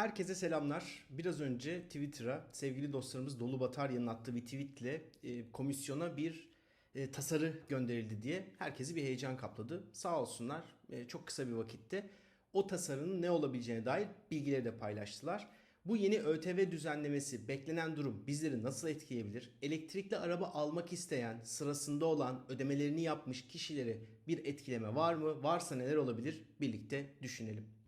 Herkese selamlar. Biraz önce Twitter'a sevgili dostlarımız Dolu Batarya'nın attığı bir tweetle e, komisyona bir e, tasarı gönderildi diye herkesi bir heyecan kapladı. Sağ olsunlar e, çok kısa bir vakitte o tasarının ne olabileceğine dair bilgileri de paylaştılar. Bu yeni ÖTV düzenlemesi beklenen durum bizleri nasıl etkileyebilir? Elektrikli araba almak isteyen, sırasında olan, ödemelerini yapmış kişileri bir etkileme var mı? Varsa neler olabilir? Birlikte düşünelim.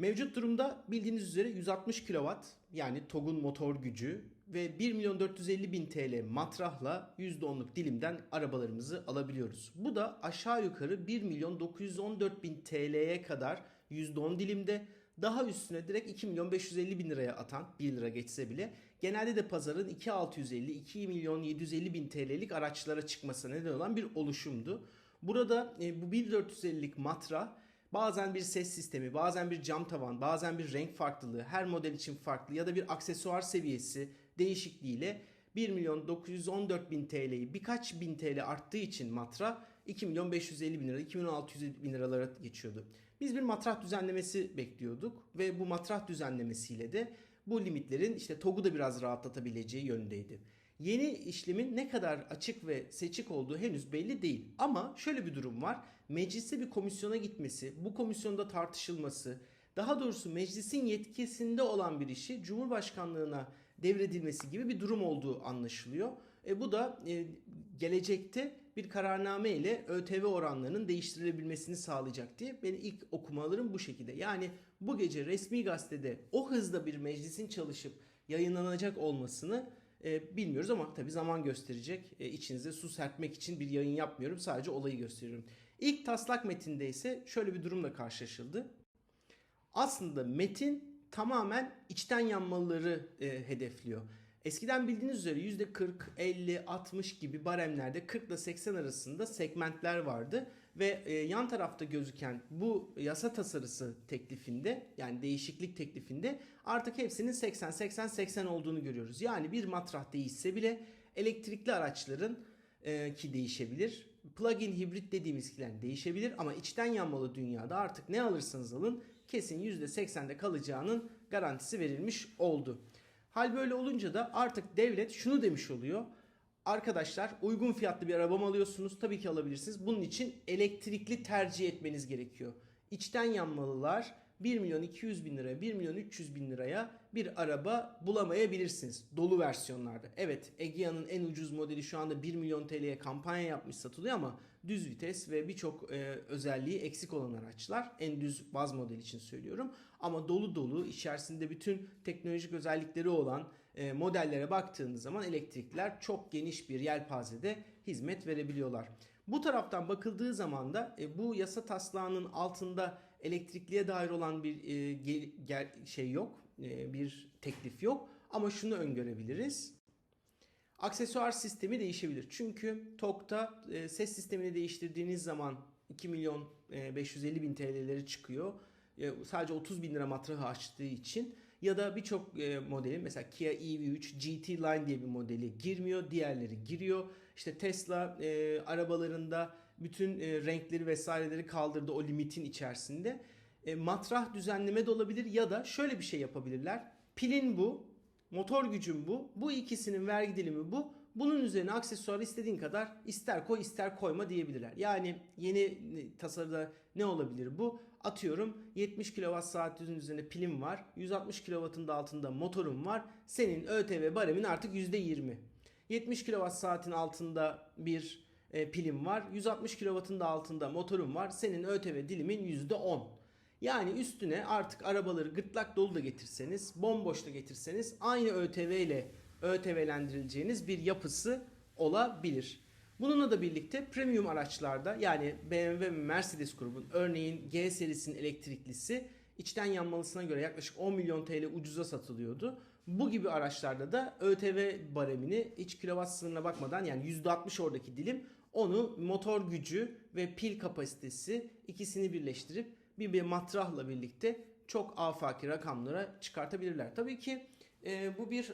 Mevcut durumda bildiğiniz üzere 160 kW yani TOG'un motor gücü ve 1 milyon 450 bin TL matrahla %10'luk dilimden arabalarımızı alabiliyoruz. Bu da aşağı yukarı 1 milyon 914 bin TL'ye kadar %10 dilimde daha üstüne direkt 2 milyon 550 bin liraya atan 1 lira geçse bile genelde de pazarın 2650 2 milyon 750 bin TL'lik araçlara çıkmasına neden olan bir oluşumdu. Burada e, bu 1450'lik matra Bazen bir ses sistemi, bazen bir cam tavan, bazen bir renk farklılığı, her model için farklı ya da bir aksesuar seviyesi değişikliğiyle 1 milyon 914 bin TL'yi birkaç bin TL arttığı için matra 2 milyon 550 bin lira, 2 milyon 600 bin liralara geçiyordu. Biz bir matrah düzenlemesi bekliyorduk ve bu matrah düzenlemesiyle de bu limitlerin işte TOG'u da biraz rahatlatabileceği yönündeydi. Yeni işlemin ne kadar açık ve seçik olduğu henüz belli değil. Ama şöyle bir durum var. Mecliste bir komisyona gitmesi, bu komisyonda tartışılması, daha doğrusu meclisin yetkisinde olan bir işi Cumhurbaşkanlığına devredilmesi gibi bir durum olduğu anlaşılıyor. E, bu da e, gelecekte bir kararname ile ÖTV oranlarının değiştirilebilmesini sağlayacak diye ben ilk okumalarım bu şekilde. Yani bu gece resmi gazetede o hızda bir meclisin çalışıp yayınlanacak olmasını e, bilmiyoruz ama tabii zaman gösterecek. E, içinize su serpmek için bir yayın yapmıyorum. Sadece olayı gösteriyorum. İlk taslak metinde ise şöyle bir durumla karşılaşıldı. Aslında metin tamamen içten yanmalıları e, hedefliyor. Eskiden bildiğiniz üzere %40, 50, 60 gibi baremlerde 40 ile 80 arasında segmentler vardı. Ve e, yan tarafta gözüken bu yasa tasarısı teklifinde yani değişiklik teklifinde artık hepsinin 80-80-80 olduğunu görüyoruz. Yani bir matrah değişse bile elektrikli araçların e, ki değişebilir. Plug-in hibrit dediğimiz kiler değişebilir ama içten yanmalı dünyada artık ne alırsanız alın kesin %80'de kalacağının garantisi verilmiş oldu. Hal böyle olunca da artık devlet şunu demiş oluyor. Arkadaşlar uygun fiyatlı bir araba mı alıyorsunuz? Tabii ki alabilirsiniz. Bunun için elektrikli tercih etmeniz gerekiyor. İçten yanmalılar 1 milyon 200 bin liraya 1 milyon 300 bin liraya bir araba bulamayabilirsiniz dolu versiyonlarda. Evet Egea'nın en ucuz modeli şu anda 1 milyon TL'ye kampanya yapmış satılıyor ama düz vites ve birçok e, özelliği eksik olan araçlar en düz baz model için söylüyorum. Ama dolu dolu içerisinde bütün teknolojik özellikleri olan e, modellere baktığınız zaman elektrikler çok geniş bir yelpazede hizmet verebiliyorlar. Bu taraftan bakıldığı zaman da e, bu yasa taslağının altında elektrikliye dair olan bir e, gel, gel, şey yok, e, bir teklif yok. Ama şunu öngörebiliriz. Aksesuar sistemi değişebilir. Çünkü TOK'ta e, ses sistemini değiştirdiğiniz zaman 2 milyon e, 550 bin TL'leri çıkıyor. E, sadece 30 bin lira matrahı açtığı için ya da birçok e, modeli mesela Kia EV3 GT Line diye bir modeli girmiyor. Diğerleri giriyor. İşte Tesla e, arabalarında bütün e, renkleri vesaireleri kaldırdı o limitin içerisinde. E, matrah düzenleme de olabilir ya da şöyle bir şey yapabilirler. Pilin bu, motor gücün bu, bu ikisinin vergi dilimi bu. Bunun üzerine aksesuar istediğin kadar ister koy ister koyma diyebilirler. Yani yeni tasarıda ne olabilir bu? Atıyorum 70 kWh saatin üzerinde pilim var. 160 kW'ın da altında motorum var. Senin ÖTV baremin artık %20. 70 kWh saatin altında bir e, pilim var. 160 kW'ın da altında motorum var. Senin ÖTV dilimin %10. Yani üstüne artık arabaları gırtlak dolu da getirseniz, bomboş da getirseniz aynı ÖTV ile ÖTV'lendirileceğiniz bir yapısı olabilir. Bununla da birlikte premium araçlarda yani BMW ve Mercedes grubun örneğin G serisinin elektriklisi içten yanmalısına göre yaklaşık 10 milyon TL ucuza satılıyordu. Bu gibi araçlarda da ÖTV baremini hiç kilowatt sınırına bakmadan yani %60 oradaki dilim onu motor gücü ve pil kapasitesi ikisini birleştirip bir, bir matrahla birlikte çok afaki rakamlara çıkartabilirler. Tabii ki e, bu bir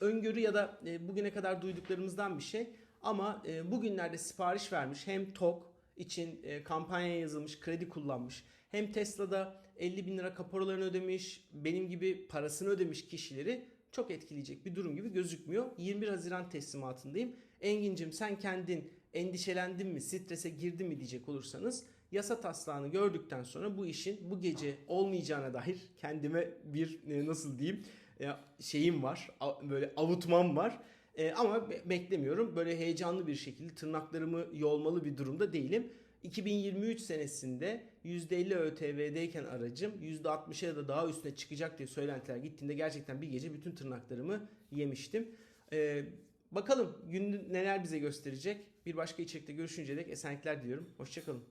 öngörü ya da e, bugüne kadar duyduklarımızdan bir şey ama e, bugünlerde sipariş vermiş hem TOK için e, kampanya yazılmış, kredi kullanmış. Hem Tesla'da 50 bin lira kaporalarını ödemiş, benim gibi parasını ödemiş kişileri çok etkileyecek bir durum gibi gözükmüyor. 21 Haziran teslimatındayım. Engin'cim sen kendin endişelendin mi, strese girdin mi diyecek olursanız yasa taslağını gördükten sonra bu işin bu gece olmayacağına dair kendime bir e, nasıl diyeyim e, şeyim var. Böyle avutmam var. E, ama be- beklemiyorum. Böyle heyecanlı bir şekilde tırnaklarımı yolmalı bir durumda değilim. 2023 senesinde %50 ÖTV'deyken aracım %60'a da daha üstüne çıkacak diye söylentiler gittiğinde gerçekten bir gece bütün tırnaklarımı yemiştim. E, bakalım gün neler bize gösterecek. Bir başka içerikte görüşünceye dek esenlikler diliyorum. Hoşçakalın.